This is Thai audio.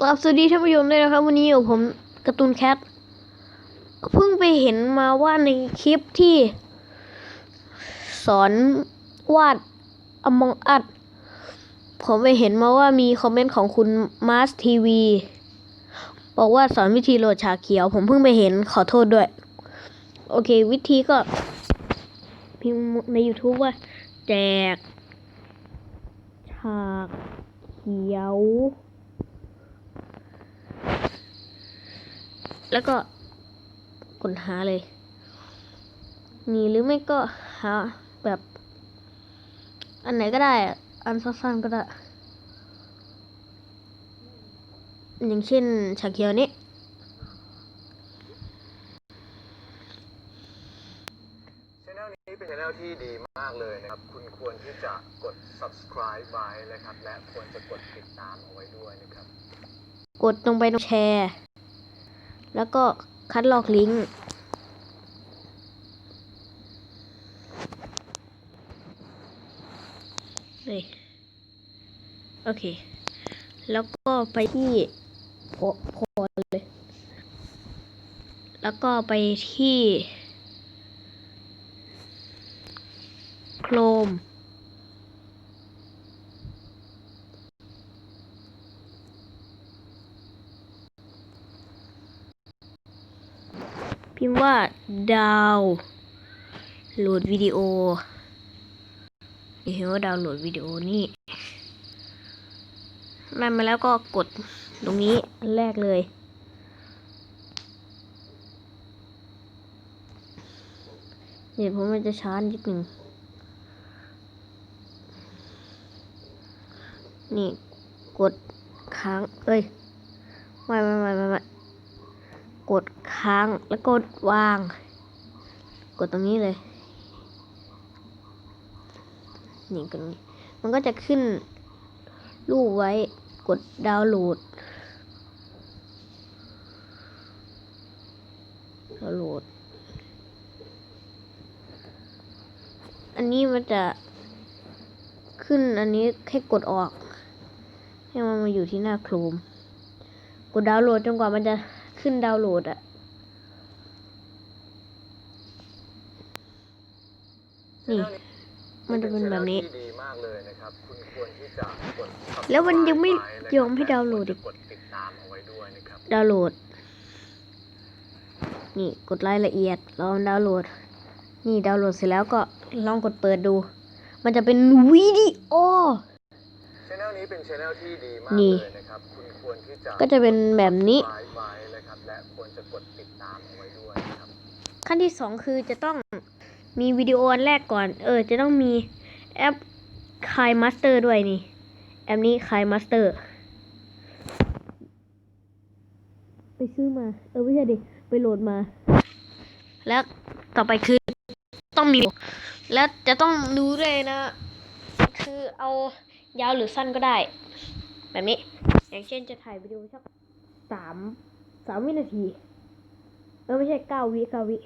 กลับสวัสดีท่านผู้ชมด้วยนะครับ วันนี้อยู่ผมการ์ตูนแคทเพิ่งไปเห็นมาว่าในคลิปที่ สอนวาด Among Us ผมไปเห็นมาว่ามีคอมเมนต์ของคุณมาสทีวีบอกว่าสอนวิธีโหลดฉากเขียว ผมเพิ่งไปเห็นขอโทษด้วย โอเค วิธีก็พิมพ์ใน YouTube ว่า แจกฉากเขียว แล้วก็ค้นหาเลย นี่หรือไม่ก็หาแบบ อันไหนก็ได้อะอันสั้นๆก็ได้ อย่างเช่นฉากเขียวนี้ช anel นี้เป็นช anel ที่ดีมากเลยนะครับ คุณควรที่จะกด subscribe ไว้นะครับ และควรจะกดติดตามเอาไว้ด้วยนะครับ กดลงไปตรงแชร์ แล้วก็คัดลอกลิงก์เโอเค แล้วก็ไปที่โพโพเลย แล้วก็ไปที่โครม พิมพ์ว่าดาวโหลดวิดีโอเห็นว่าดาวน์โหลดวิดีโอนี่ได้มาแล้วก็กดตรงนี้แรกเลย เดี๋ยวผมมันจะช้านิดหนึ่ง นี่กดค้าง เอ้ย ไม่ไม่ไม่ไม่ไม่ กดค้างแล้วกดวาง กดตรงนี้เลย นี่กดตรงนี้ มันก็จะขึ้นรูปไว้กดดาวน์โหลดดาวน์โหลด อันนี้มันจะขึ้นอันนี้ให้กดออก ให้มันมาอยู่ที่หน้าโครม กดดาวน์โหลดจนกว่ามันจะ ขึ้นดาวน์โหลดอะนี่ channel มันจะเป็นแบบนี้ที่ดีมากเลยนะครับคุณควรที่จะกด subscribe แล้วมันยังไม่ว้นะครับยอมให้ดาวน์โหลดอีกและควรจะกดติดตามเอาไว้ด้วยนะครับดาวน์โหลด นี่กดรายละเอียดลองดาวน์โหลด นี่ดาวน์โหลดเสร็จแล้วก็ลองกดเปิดดู มันจะเป็นวิดีโอ channel นี้เป็น channel ที่ดีมากนี่เลยนะครับคุณควรที่จะก็จะเป็นแบบนี้ subscribe ไว้นะครับและควรจะกดติดตามเอาไว้ด้วยนะครับขั้นที่สองคือจะต้องมีวิดีโออันแรกก่อน เออ จะต้องมีแอป k i Master ด้วยนี่ แอปนี้ k i Master ไปซื้อมา เออไม่ใช่ดิ ไปโหลดมา แล้วต่อไปคือต้องมี แล้วจะต้องรู้ด้วยนะ คือเอา ยาวหรือสั้นก็ได้ แบบนี้ อย่างเช่นจะถ่ายวิดีโอสักสามสามวินาที เออไม่ใช่เก้าวิเก้าวิ